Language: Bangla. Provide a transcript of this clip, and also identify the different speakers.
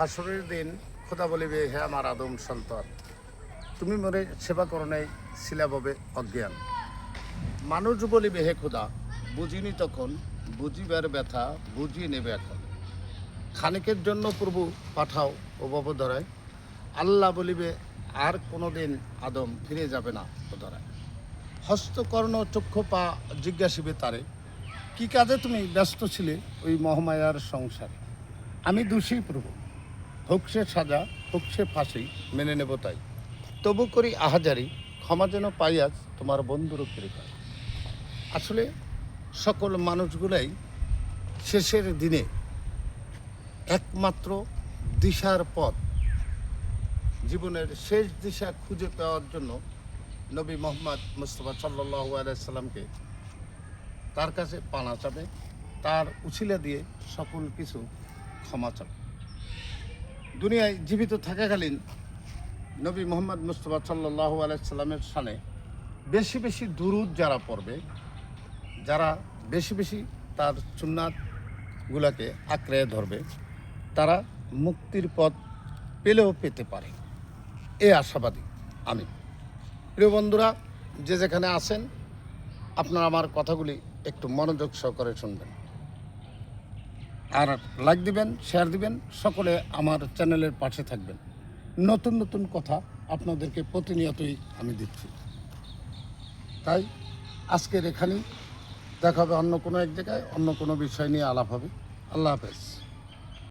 Speaker 1: হাসরের দিন খোদা বলিবে হে আমার আদম সন্তান, তুমি মরে সেবা করণে শিলাভাবে অজ্ঞান। মানুষ বলিবে হে খোদা, বুঝিনি তখন, বুঝিবার ব্যথা বুঝিয়ে নেবে এখন। খানিকের জন্য প্রভু পাঠাও ও ববধরায় আল্লাহ বলিবে আর কোনোদিন আদম ফিরে যাবে না ওদরায় হস্তকর্ণ চক্ষু পা জিজ্ঞাসিবে তারে, কি কাজে তুমি ব্যস্ত ছিলে ওই মহামায়ার সংসারে? আমি দোষী প্রভু। হোক সে সাজা, হোক সে ফাঁসি, মেনে নেব তাই। তবু করি আহাজারি, ক্ষমা যেন পাই আজ তোমার বন্ধুর কৃপায়। আসলে সকল মানুষগুলাই শেষের দিনে একমাত্র দিশার পথ, জীবনের শেষ দিশা খুঁজে পাওয়ার জন্য নবী মোহাম্মদ মুস্তফা সাল্লাহ আলাইসাল্লামকে তার কাছে পানা চাবে তার উছিলা দিয়ে সকল কিছু ক্ষমা চাবে দুনিয়ায় জীবিত থাকাকালীন নবী মোহাম্মদ মুস্তফা সাল্লাহ আলাইসাল্লামের সানে বেশি বেশি দুরুদ যারা পড়বে, যারা বেশি বেশি তার সুন্নাতগুলাকে আঁকড়ে ধরবে, তারা মুক্তির পথ পেলেও পেতে পারে। এ আশাবাদী আমি। প্রিয় বন্ধুরা, যে যেখানে আছেন, আপনারা আমার কথাগুলি একটু মনোযোগ সহকারে শুনবেন। আর লাইক দিবেন শেয়ার দিবেন, সকলে আমার চ্যানেলের পাশে থাকবেন। নতুন নতুন কথা আপনাদেরকে প্রতিনিয়তই আমি দিচ্ছি। তাই আজকের এখানেই দেখা হবে অন্য কোনো এক জায়গায়, অন্য কোনো বিষয় নিয়ে আলাপ হবে। আল্লাহ হাফেজ।